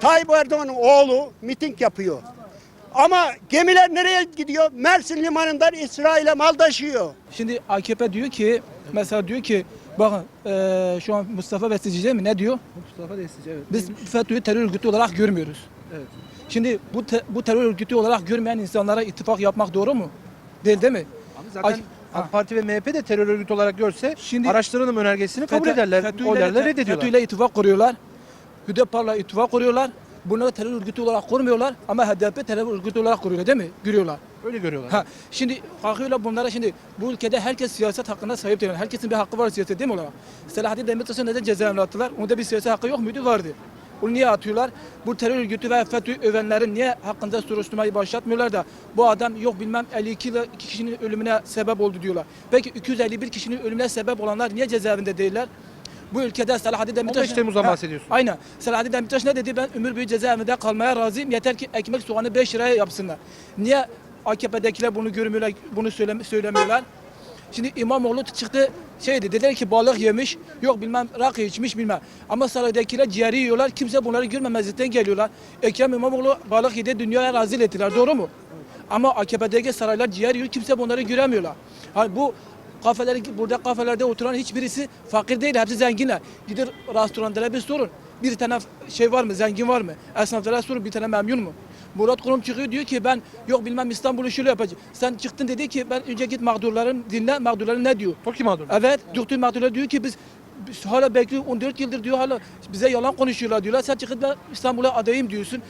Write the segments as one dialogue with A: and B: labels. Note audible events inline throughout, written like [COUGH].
A: Tayyip Erdoğan'ın oğlu miting yapıyor. Ama gemiler nereye gidiyor? Mersin limanından İsrail'e mal taşıyor.
B: Şimdi AKP diyor ki mesela diyor ki bakın eee, şu an Mustafa değil mi ne diyor?
C: Mustafa Destici evet.
B: Biz FETÖ'yü terör örgütü olarak görmüyoruz.
C: Evet.
B: Şimdi bu te- bu terör örgütü olarak görmeyen insanlara ittifak yapmak doğru mu? Değil değil mi?
C: Abi zaten
B: Ay-
C: AK Parti ve MHP de terör örgütü olarak görse
B: Şimdi-
C: araştıralım önergesini kabul
B: FETÖ-
C: ederler.
B: FETÖ'yle-
C: Oylarla reddediyorlar.
B: FETÖ'yle ittifak kuruyorlar. Hüdapar'la ittifak kuruyorlar. Bunları terör örgütü olarak kurmuyorlar ama HDP terör örgütü olarak kuruyor değil mi? Görüyorlar.
C: Öyle görüyorlar.
B: Ha, şimdi kalkıyorlar bunlara şimdi bu ülkede herkes siyaset hakkında sahip değil. Herkesin bir hakkı var siyaset değil mi olarak? Selahattin Demirtaş'ı neden cezaevine attılar? Onda bir siyaset hakkı yok muydu? Vardı. Bunu niye atıyorlar? Bu terör örgütü ve FETÖ övenlerin niye hakkında soruşturmayı başlatmıyorlar da bu adam yok bilmem 52 ile iki kişinin ölümüne sebep oldu diyorlar. Peki 251 kişinin ölümüne sebep olanlar niye cezaevinde değiller? Bu ülkede Selahattin Demirtaş...
C: 15 Temmuz'dan bahsediyorsun.
B: Aynen. Selahattin Demirtaş ne dedi? Ben ömür boyu cezaevinde kalmaya razıyım. Yeter ki ekmek soğanı 5 liraya yapsınlar. Niye AKP'dekiler bunu görmüyorlar, bunu söylemi- söylemiyorlar? Şimdi İmamoğlu çıktı şeydi dediler ki balık yemiş, yok bilmem rakı içmiş bilmem. Ama saraydakiler ciğeri yiyorlar, kimse bunları görmemezlikten geliyorlar. Ekrem İmamoğlu balık yedi, dünyaya rezil ettiler, doğru mu? Ama AKP'deki saraylar ciğer yiyor, kimse bunları göremiyorlar. Hani bu kafeleri, burada kafelerde oturan hiçbirisi fakir değil, hepsi zenginler. Gidin restoranlara bir sorun. Bir tane şey var mı, zengin var mı? Esnaflara sorun, bir tane memnun mu? Murat Kurum çıkıyor diyor ki ben yok bilmem İstanbul'u şöyle yapacağım. Sen çıktın dedi ki ben önce git mağdurların dinle, mağdurların ne diyor?
C: Toki mağdur.
B: Evet, doktor mağdurlar diyor ki biz, biz hala bekliyor 14 yıldır diyor hala bize yalan konuşuyorlar diyorlar. Sen çıkıp ben İstanbul'a adayım diyorsun.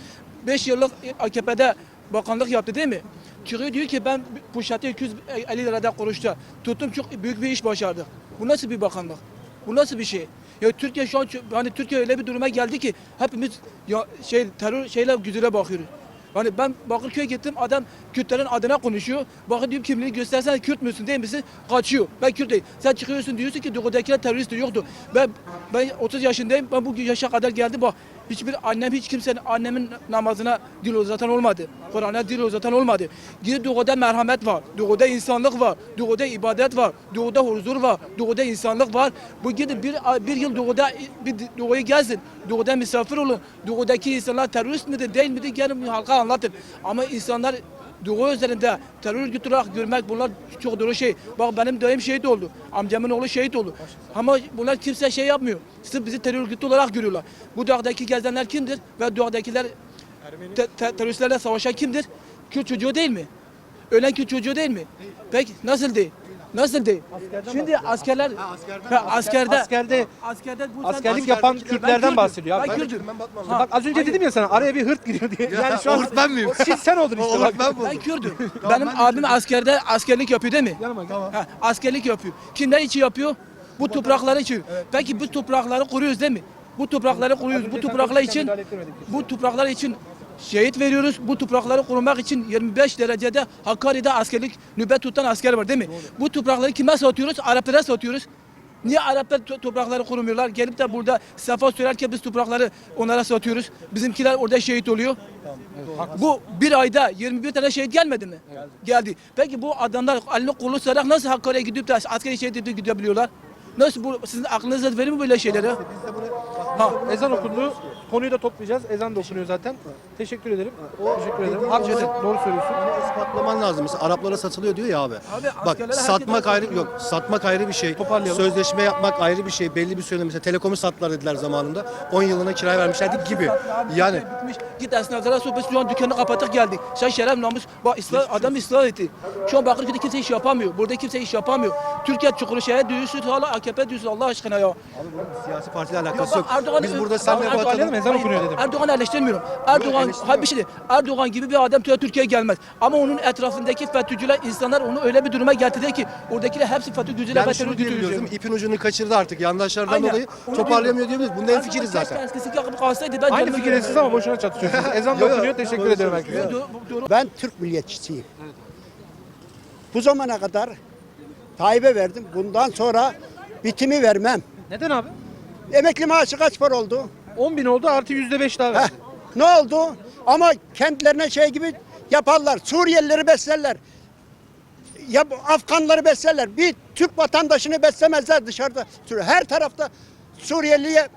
B: 5 yıllık AKP'de bakanlık yaptı değil mi? Çıkıyor diyor ki ben poşeti 250 lirada konuştu. Tuttum çok büyük bir iş başardık. Bu nasıl bir bakanlık? Bu nasıl bir şey? Ya Türkiye şu an hani Türkiye öyle bir duruma geldi ki hepimiz ya şey terör şeyler güzüle bakıyoruz. Hani ben Bakırköy'e gittim adam Kürtlerin adına konuşuyor. Bakın diyorum kimliğini göstersene Kürt müsün değil misin? Kaçıyor. Ben Kürt değil. Sen çıkıyorsun diyorsun ki doğudakiler terörist yoktu. Ben ben 30 yaşındayım. Ben bu yaşa kadar geldim bak. Hiçbir annem hiç kimsenin annemin namazına dil uzatan olmadı. Kur'an'a dil uzatan olmadı. Gidip doğuda merhamet var. Doğuda insanlık var. Doğuda ibadet var. Doğuda huzur var. Doğuda insanlık var. Bu gidin bir, bir yıl doğuda bir doğuyu gezin. Doğuda misafir olun. Doğudaki insanlar terörist midir değil midir gelin halka anlatın. Ama insanlar Doğu üzerinde terör örgütü olarak görmek bunlar çok doğru şey. Bak benim dayım şehit oldu. Amcamın oğlu şehit oldu. Ama bunlar kimse şey yapmıyor. Sırf bizi terör örgütü olarak görüyorlar. Bu dağdaki gezenler kimdir? Ve dağdakiler te- te- teröristlerle savaşan kimdir? Kürt çocuğu değil mi? Ölen Kürt çocuğu değil mi? Peki nasıl değil? Nasıl değil? Şimdi askerler ha, askerde
C: Askerde
B: askerde bu
C: askerlik
B: sen-
C: yapan
B: Ben
C: Kürtlerden bahsediyor abi.
B: Ben
C: Ben
B: Kürt'üm.
C: Bak az önce dedim ya sana araya bir hırt giriyor diye. Yani şu an
D: Hırt ben miyim?
C: Siz sen oldun işte bak.
D: ben
B: Ben Kürdüm. [LAUGHS] Benim abim askerde askerlik yapıyor değil mi?
C: Yanıma gel.
B: Ha, askerlik yapıyor. Kimler için yapıyor? Bu topraklar için. Peki bu toprakları koruyoruz değil mi? Bu toprakları koruyoruz. Bu topraklar için bu topraklar için şehit veriyoruz. Bu toprakları korumak için 25 derecede Hakkari'de askerlik nöbet tutan asker var değil mi? Bu toprakları kime satıyoruz? Araplara satıyoruz. Niye Araplar to- toprakları korumuyorlar? Gelip de burada sefa sürerken biz toprakları onlara satıyoruz. Bizimkiler orada şehit oluyor. Bu bir ayda 21 tane şehit gelmedi mi? Geldi. Peki bu adamlar elini kolunu sırarak nasıl Hakkari'ye gidip de askeri şehit edip gidebiliyorlar? Nasıl bu sizin aklınıza verir mi böyle şeyleri? Ha.
C: Ezan okundu. Konuyu da toplayacağız. Ezan da okunuyor zaten. Teşekkür ederim. Teşekkür ederim. Cevdet, doğru söylüyorsun.
D: ispatlaman lazım. Mesela Araplara satılıyor diyor ya abi.
B: Abi
D: Bak satmak
B: herkes-
D: ayrı yok. Satmak ayrı bir şey.
C: Toparlayalım.
D: Sözleşme yapmak ayrı bir şey. Belli bir süre mesela telekomu sattılar dediler zamanında. 10 yılına kiraya vermişlerdi gibi. Yani
B: Bitmiş. Git esnaflara sor biz şu an dükkanı kapattık geldik. Sen şeref namus bak ıslah, adam ıslah etti. Şu an Bakırköy'de kimse iş yapamıyor. Burada kimse iş yapamıyor. Türkiye çukuru şeye diyorsun hala AKP diyorsun Allah aşkına ya.
D: siyasi partiyle alakası yok. Biz burada seninle bu atalım.
C: Ezan okunuyor dedim.
B: Erdoğan'ı eleştirmiyorum. Erdoğan, hayır bir şey değil. Erdoğan gibi bir adam Türkiye'ye gelmez. Ama onun etrafındaki FETÖ'cüler, insanlar onu öyle bir duruma getirdi ki oradakiler hepsi FETÖ'cüler
D: Yani
B: ve
D: şunu
B: terör
D: diyebiliyoruz değil mi?
B: örgütü.
D: İpin ucunu kaçırdı artık yandaşlardan
B: Aynen.
D: dolayı
B: Onu
D: toparlayamıyor diyebiliriz. Bunda en fikiriz zaten.
B: Eskisi yakıp kalsaydı ben
C: Aynı fikirsiniz ama boşuna çatışıyorsunuz. [LAUGHS] Ezan da okunuyor. Teşekkür ederim herkese.
B: Doğru- doğru-
A: Ben Türk milliyetçisiyim. Bu zamana kadar Tayyip'e verdim. Bundan sonra bitimi vermem.
C: Neden abi?
A: Emekli maaşı kaç para oldu?
C: 10 bin oldu artı yüzde beş daha
A: Heh, ne oldu? Ama kendilerine şey gibi yaparlar. Suriyelileri beslerler. Ya Afganları beslerler. Bir Türk vatandaşını beslemezler dışarıda. Her tarafta Suriyeliye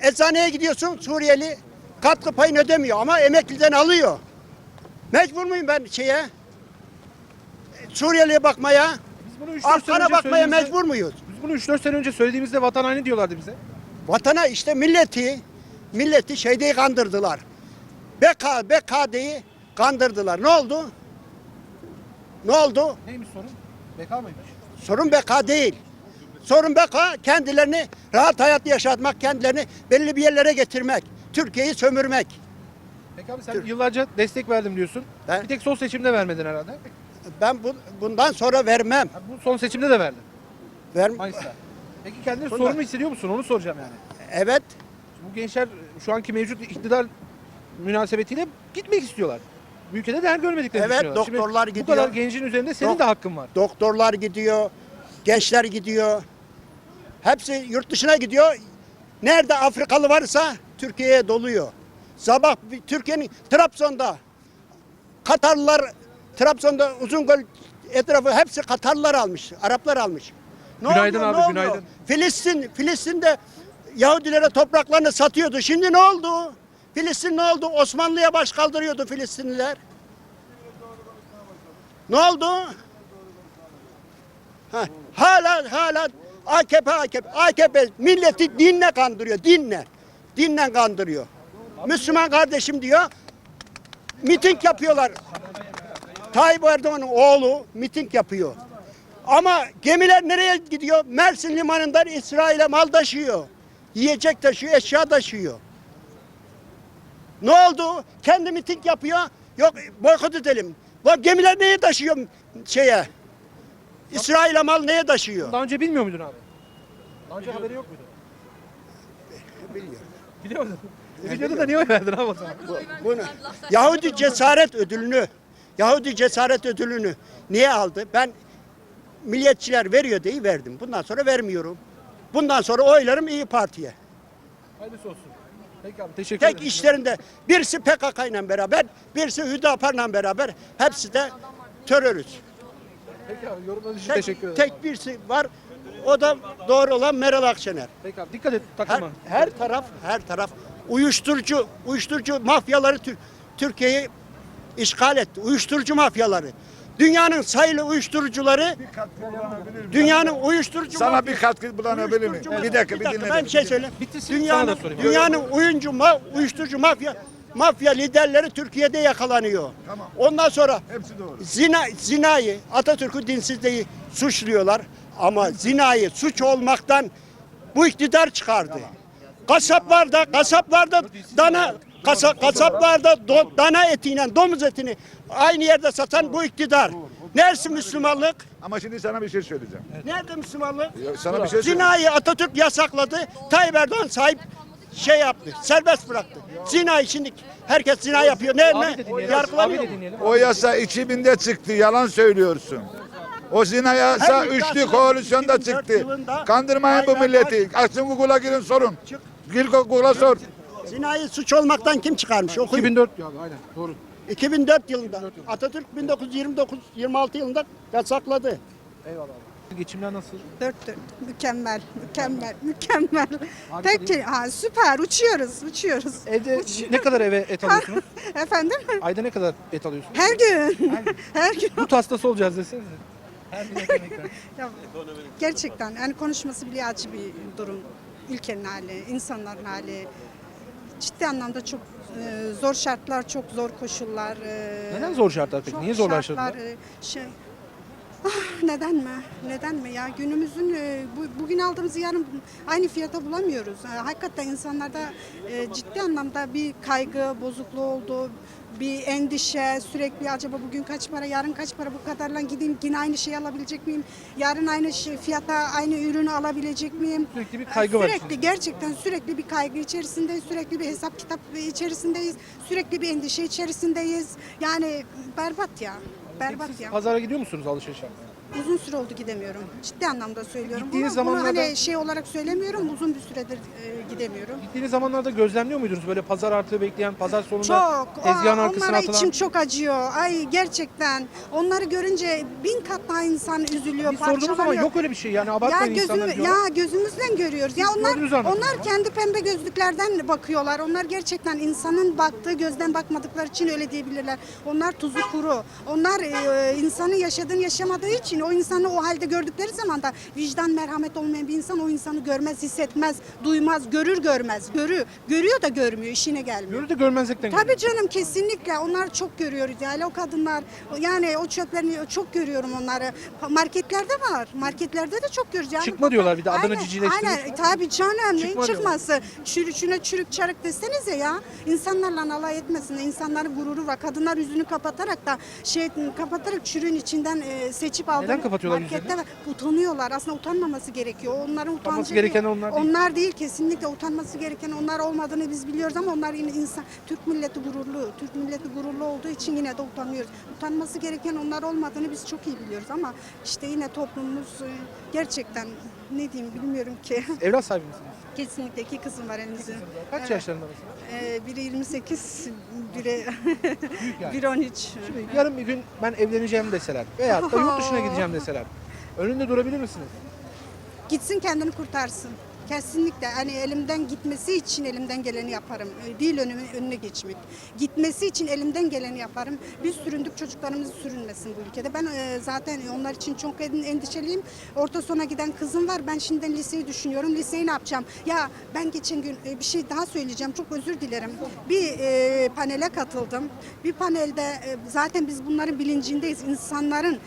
A: eczaneye gidiyorsun Suriyeli katkı payını ödemiyor ama emekliden alıyor. Mecbur muyum ben şeye? Suriyeli'ye bakmaya,
C: Biz bunu 3-4 sene
A: Afgan'a
C: önce
A: bakmaya
C: söylediğimizde-
A: mecbur muyuz?
C: Biz bunu 3-4 sene önce söylediğimizde vatan haini diyorlardı bize.
A: Vatana işte milleti, milleti şeydeyi kandırdılar. BK, BKD'yi kandırdılar. Ne oldu? Ne oldu?
C: Neymiş sorun? BK mıymış?
A: Sorun BK değil. Sorun BK kendilerini rahat hayat yaşatmak, kendilerini belli bir yerlere getirmek, Türkiye'yi sömürmek.
C: Peki abi sen
A: Tür-
C: yıllarca destek verdim diyorsun.
A: Ben-
C: Bir tek son seçimde vermedin herhalde.
A: Ben bu, bundan sonra vermem.
C: Ha, Bu son seçimde de verdin.
A: Ver,
C: Mayıs'ta. Peki kendini
A: Bunlar-
C: sorumlu hissediyor musun? Onu soracağım yani.
A: evet.
C: Bu gençler şu anki mevcut iktidar münasebetiyle gitmek istiyorlar. Bu ülkede değer görmediklerini
A: Evet,
C: düşünüyorlar. Şimdi
A: doktorlar
C: Bu
A: gidiyor.
C: kadar gencin üzerinde senin
A: Dok-
C: de hakkın var.
A: Doktorlar gidiyor, gençler gidiyor. Hepsi yurt dışına gidiyor. Nerede Afrikalı varsa Türkiye'ye doluyor. Sabah bir- Türkiye'nin Trabzon'da Katarlılar Trabzon'da Uzungöl etrafı hepsi Katarlılar almış, Araplar almış. Ne
C: Günaydın abi, günaydın.
A: Filistin, Filistin'de Yahudilere topraklarını satıyordu. Şimdi ne oldu? Filistin ne oldu? Osmanlı'ya baş kaldırıyordu Filistinliler. Ne oldu? Ha, hala hala AKP AKP AKP milleti dinle kandırıyor dinle. Dinle kandırıyor. Müslüman kardeşim diyor. Miting yapıyorlar. Tayyip Erdoğan'ın oğlu miting yapıyor. Ama gemiler nereye gidiyor? Mersin limanından İsrail'e mal taşıyor. Yiyecek taşıyor, eşya taşıyor. Ne oldu? Kendi miting yapıyor. Yok boykot edelim. Bu gemiler neye taşıyor şeye? İsrail'e mal neye taşıyor?
C: Daha önce bilmiyor muydun abi? Daha önce haberi yok muydu?
A: Bilmiyorum.
C: Biliyor muydun? Biliyordun da niye oy verdin abi o zaman?
A: Bunu Yahudi cesaret ödülünü Yahudi cesaret ödülünü niye aldı? Ben milliyetçiler veriyor diye verdim. Bundan sonra vermiyorum. Bundan sonra oylarım İyi Parti'ye.
C: Hayırlısı olsun. Peki abi teşekkür
A: Tek
C: ederim.
A: işlerinde birisi PKK ile beraber, birisi Hüdapar'la beraber hepsi de terörist.
C: Peki abi yorumlarınız için
A: Tek,
C: teşekkür ederim.
A: tek birisi var. O da doğru olan Meral Akşener.
C: Peki abi dikkat et
A: Her,
C: takılma.
A: her taraf her taraf uyuşturucu uyuşturucu mafyaları Tür- Türkiye'yi işgal etti. Uyuşturucu mafyaları. Dünyanın sayılı uyuşturucuları Dünyanın uyuşturucu
E: Sana bir katkı bulunabilir
A: uyuşturucu
E: Bir dakika bir
A: Ben
E: dinle.
A: bir şey söyleyeyim.
C: Bitirsin,
A: Dünyanın,
C: sana da sorayım.
A: dünyanın oyuncu ma, uyuşturucu mafya mafya liderleri Türkiye'de yakalanıyor. Ondan sonra
E: Hepsi doğru.
A: zina zinayı Atatürk'ü dinsizliği suçluyorlar ama zinayı suç olmaktan bu iktidar çıkardı. Kasaplarda kasaplarda dana kasa, kasaplarda do- dana etiyle domuz etini aynı yerde satan bu iktidar. Neresi Müslümanlık?
E: Ama şimdi sana bir şey söyleyeceğim.
A: Nerede Müslümanlık?
E: Ya Sana bir şey söyleyeceğim.
A: Zinayı Atatürk yasakladı. Tayyip Erdoğan sahip şey yaptı. Serbest bıraktı. Zinayı şimdi herkes zina yapıyor. Ne ne? Yargılanıyor.
E: O yasa 2000'de çıktı. Yalan söylüyorsun. O zina yasa
A: Her
E: üçlü koalisyonda
A: 2004
E: çıktı. Kandırmayın bu milleti. Açın Google'a girin sorun.
A: Çık.
E: Gir Google'a sor.
A: Zinayı suç olmaktan kim çıkarmış? Okuyun.
C: 2004 diyor abi aynen doğru.
A: 2004 yılında. Atatürk 1929 26 yılında yasakladı.
C: Eyvallah abi. Geçimler nasıl?
F: Dört dört. Mükemmel, mükemmel, mükemmel. Tek şey, ha, süper uçuyoruz, uçuyoruz.
C: Evde ne kadar eve et alıyorsunuz? [LAUGHS]
F: Efendim?
C: Ayda ne kadar et alıyorsunuz?
F: Her gün. Her gün. [LAUGHS]
C: But hastası olacağız desenize. Her gün yemekler. [LAUGHS]
F: Ya, gerçekten yani konuşması bile acı bir durum. Ülkenin hali, insanların hali. Ciddi anlamda çok e, zor şartlar, çok zor koşullar. e,
C: Neden zor şartlar peki?
F: çok
C: Niye zorlaştırdılar?
F: şartlar, e, şey, Ah, neden mi? Neden mi ya? Günümüzün e, bu, bugün aldığımız yarın aynı fiyata bulamıyoruz. E, Hakikaten insanlarda e, ciddi anlamda bir kaygı bozukluğu oldu. Bir endişe sürekli acaba bugün kaç para yarın kaç para bu kadarla gideyim yine aynı şeyi alabilecek miyim? Yarın aynı şey, fiyata aynı ürünü alabilecek miyim?
C: Sürekli bir kaygı var
F: Sürekli gerçekten sürekli bir kaygı içerisindeyiz. Sürekli bir hesap kitap içerisindeyiz. Sürekli bir endişe içerisindeyiz. Yani berbat ya. Berbat
C: siz
F: ya.
C: pazara gidiyor musunuz alışveriş yapmaya?
F: Uzun süre oldu gidemiyorum. Ciddi anlamda söylüyorum.
C: Gittiğiniz
F: bunu, bunu
C: zamanlarda-
F: hani şey olarak söylemiyorum. Uzun bir süredir e, gidemiyorum.
C: Gittiğiniz zamanlarda gözlemliyor muydunuz böyle pazar artığı bekleyen, pazar sonunda
F: Çok.
C: tezgahın
F: Aa,
C: arkasına
F: onlara
C: atılan?
F: içim çok acıyor. Ay gerçekten. Onları görünce bin kat daha insan üzülüyor,
C: Biz sorduğumuz zaman yok öyle bir şey yani
F: Ya,
C: abartmayın
F: gözümü,
C: insanlar diyorlar.
F: ya gözümüzden görüyoruz. Ya onlar onlar kendi pembe gözlüklerden bakıyorlar. Onlar gerçekten insanın baktığı gözden bakmadıkları için öyle diyebilirler. Onlar tuzu kuru. Onlar e, insanın yaşadığını yaşamadığı için o insanı o halde gördükleri zaman da vicdan merhamet olmayan bir insan o insanı görmez, hissetmez, duymaz, görür görmez. Görü, görüyor da görmüyor, işine gelmiyor.
C: Görür de görmezlikten
F: Tabii canım kesinlikle. Onlar çok görüyoruz yani o kadınlar yani o çöplerini çok görüyorum onları. Marketlerde var marketlerde de çok görüyoruz. Yani
C: Çıkma diyorlar bir de, adını
F: Aynen, aynen. tabii canım neyin
C: Çıkma
F: çıkması? Çürüçüne çürük çarık desenize ya. İnsanlarla alay etmesin insanların gururu var. Kadınlar yüzünü kapatarak da şey kapatarak çürüğün içinden e, seçip aldı
C: kapatıyorlar
F: markette
C: yüzlerini?
F: utanıyorlar aslında utanmaması gerekiyor onların utancı
C: Utanması gereken onlar değil.
F: onlar değil kesinlikle utanması gereken onlar olmadığını biz biliyoruz ama onlar yine insan Türk milleti gururlu. Türk milleti gururlu olduğu için yine de utanıyoruz. Utanması gereken onlar olmadığını biz çok iyi biliyoruz ama işte yine toplumumuz e, gerçekten ne diyeyim bilmiyorum ki. [LAUGHS]
C: Evlat sahibi misiniz?
F: Kesinlikle iki kızım var elimizde.
C: Kaç
F: Evet.
C: yaşlarında mesela?
F: Ee, biri 28, biri,
C: yani. [LAUGHS]
F: biri 13.
C: Şimdi yarın bir gün ben evleneceğim deseler veya da yurt dışına [LAUGHS] gideceğim deseler önünde durabilir misiniz?
F: Gitsin kendini kurtarsın. Kesinlikle hani elimden gitmesi için elimden geleni yaparım. Değil önüme, önüne geçmek. Gitmesi için elimden geleni yaparım. Biz süründük çocuklarımız sürünmesin bu ülkede. Ben e, zaten onlar için çok en- endişeliyim. Orta sona giden kızım var. Ben şimdiden liseyi düşünüyorum. Liseyi ne yapacağım? Ya ben geçen gün e, bir şey daha söyleyeceğim. Çok özür dilerim. Bir e, panele katıldım. Bir panelde e, zaten biz bunların bilincindeyiz. İnsanların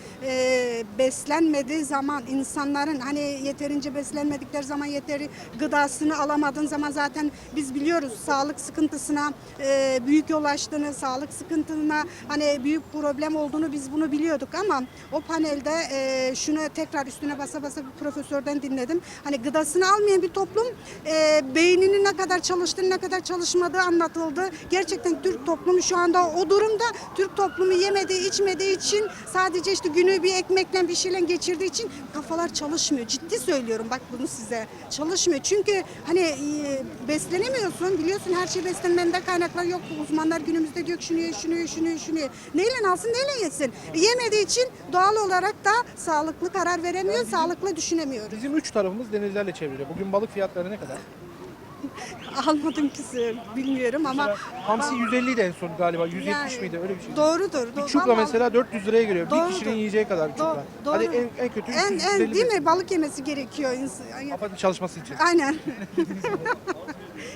F: beslenmediği zaman, insanların hani yeterince beslenmedikleri zaman yeteri gıdasını alamadığın zaman zaten biz biliyoruz sağlık sıkıntısına e, büyük yol açtığını, sağlık sıkıntına hani büyük problem olduğunu biz bunu biliyorduk ama o panelde e, şunu tekrar üstüne basa basa bir profesörden dinledim. Hani gıdasını almayan bir toplum e, beyninin ne kadar çalıştığını, ne kadar çalışmadığı anlatıldı. Gerçekten Türk toplumu şu anda o durumda. Türk toplumu yemediği, içmediği için sadece işte günü bir ekmekle bir şeyle geçirdiği için kafalar çalışmıyor. Ciddi söylüyorum bak bunu size. Çalışmıyor. Çünkü hani e, beslenemiyorsun. Biliyorsun her şey beslenmende kaynaklar yok. Uzmanlar günümüzde diyor ki şunu ye, şunu ye, şunu ye, şunu ye. Neyle alsın, neyle yesin? E, yemediği için doğal olarak da sağlıklı karar veremiyor, sağlıklı düşünemiyoruz.
C: Bizim üç tarafımız denizlerle çevrili. Bugün balık fiyatları ne kadar? [LAUGHS]
F: Almadım ki bilmiyorum ama
C: hamsi 150 idi en son galiba. 170
F: Yani,
C: miydi öyle bir şey.
F: Doğrudur.
C: Bir
F: doğru.
C: çupra
F: Vallahi-
C: mesela 400 liraya geliyor. Bir
F: Doğrudur.
C: kişinin yiyeceği kadar bir çupra.
F: doğru.
C: Hadi en, en kötü 300
F: en,
C: 150
F: en, değil mi? Balık yemesi gerekiyor. insan-
C: çalışması için.
F: Aynen. [LAUGHS]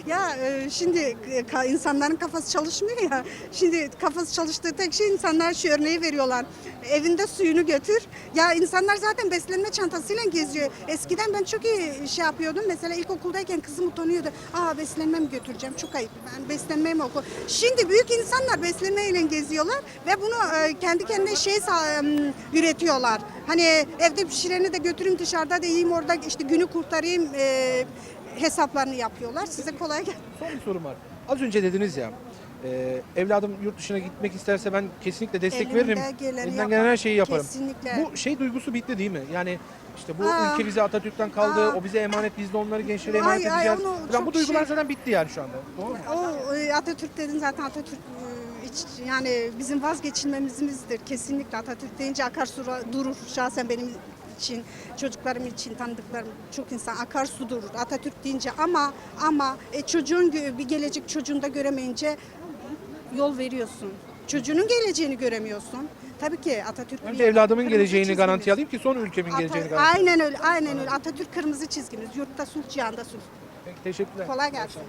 F: ya e, şimdi e, ka- insanların kafası çalışmıyor ya. Şimdi kafası çalıştığı tek şey insanlar şu örneği veriyorlar. Evinde suyunu götür. Ya insanlar zaten beslenme çantasıyla geziyor. Eskiden ben çok iyi şey yapıyordum. Mesela ilkokuldayken kızım utanıyordu. Aa beslenme mi götüreceğim? Çok ayıp. Ben beslenmeye mi oku? Şimdi büyük insanlar beslenmeyle geziyorlar ve bunu e, kendi kendine şey em, üretiyorlar. Hani evde pişireni de götüreyim dışarıda da yiyeyim orada işte günü kurtarayım e, hesaplarını yapıyorlar. Size kolay gelsin.
C: Son bir sorum var. Az önce dediniz ya. e, evladım yurt dışına gitmek isterse ben kesinlikle destek
F: Elimde
C: veririm.
F: geleni
C: Elimden gelen her şeyi yaparım.
F: Kesinlikle.
C: Bu şey duygusu bitti değil mi? Yani işte bu
F: Aa.
C: ülke bize Atatürk'ten kaldı.
F: Aa.
C: O bize emanet. Biz de onları gençlere emanet
F: Ay, ay,
C: edeceğiz.
F: onu çok
C: bu duygular
F: şey-
C: zaten bitti yani şu anda. Doğru mu?
F: O e, Atatürk dedin zaten Atatürk e, yani bizim vazgeçilmemizimizdir. Kesinlikle Atatürk deyince akarsu ra- durur. Şahsen benim için, çocuklarım için, tanıdıklarım çok insan akarsu durur. Atatürk deyince ama ama e, çocuğun bir gelecek çocuğunu da göremeyince yol veriyorsun. Çocuğunun geleceğini göremiyorsun. Tabii ki Atatürk
C: Önce evladımın geleceğini
F: çizgimiz.
C: garanti alayım ki sonra ülkemin
F: Ata-
C: geleceğini garanti.
F: Aynen öyle, aynen öyle. Atatürk kırmızı çizgimiz. Yurtta sulh, cihanda sulh.
C: Peki, teşekkürler.
F: Kolay gelsin.